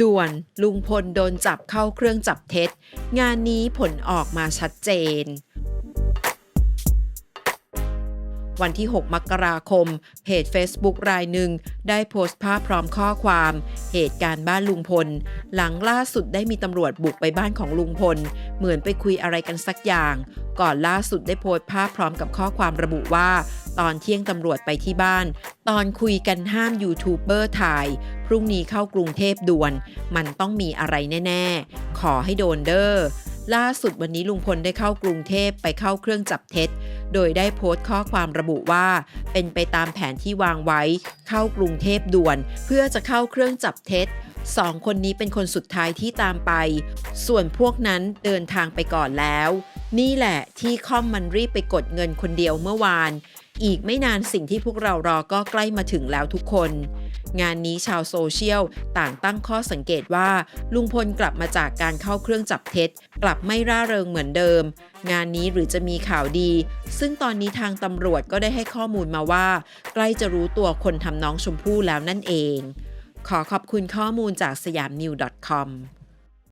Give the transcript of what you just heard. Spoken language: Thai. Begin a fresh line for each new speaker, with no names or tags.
ด่วนลุงพลโดนจับเข้าเครื่องจับเท็จ งานนี้ผลออกมาชัดเจน วันที่ 6 มกราคม เพจ Facebook รายหนึ่ง ได้โพสต์ภาพพร้อมข้อความ เหตุการณ์บ้านลุงพล หลังล่าสุดได้มีตำรวจบุกไปบ้านของลุงพล เหมือนไปคุยอะไรกันสักอย่าง ก่อนล่าสุดได้โพสต์ภาพพร้อมกับข้อความระบุว่าตอนเที่ยงตำรวจไปที่บ้าน ตอนคุยกันห้ามยูทูบเบอร์ถ่าย พรุ่งนี้เข้ากรุงเทพด่วน มันต้องมีอะไรแน่ ๆ ขอให้โดนเด้อล่าสุดวันนี้ลุงพลได้เข้ากรุงเทพไปเข้าเครื่องจับเท็จ โดยได้โพสต์ข้อความระบุว่า เป็นไปตามแผนที่วางไว้ เข้ากรุงเทพด่วน เพื่อจะเข้าเครื่องจับเท็จสองคนนี้เป็นคนสุดท้ายที่ตามไป ส่วนพวกนั้นเดินทางไปก่อนแล้ว นี่แหละที่คอมมันรีบไปกดเงินคนเดียวเมื่อวาน อีกไม่นานสิ่งที่พวกเรารอก็ใกล้มาถึงแล้วทุกคน งานนี้ชาวโซเชียลต่างตั้งข้อสังเกตว่า ลุงพลกลับมาจากการเข้าเครื่องจับเท็จ กลับไม่ร่าเริงเหมือนเดิม งานนี้หรือจะมีข่าวดี ซึ่งตอนนี้ทางตำรวจก็ได้ให้ข้อมูลมาว่า ใกล้จะรู้ตัวคนทำน้องชมพู่แล้วนั่นเอง ขอขอบคุณข้อมูลจากสยามนิว .com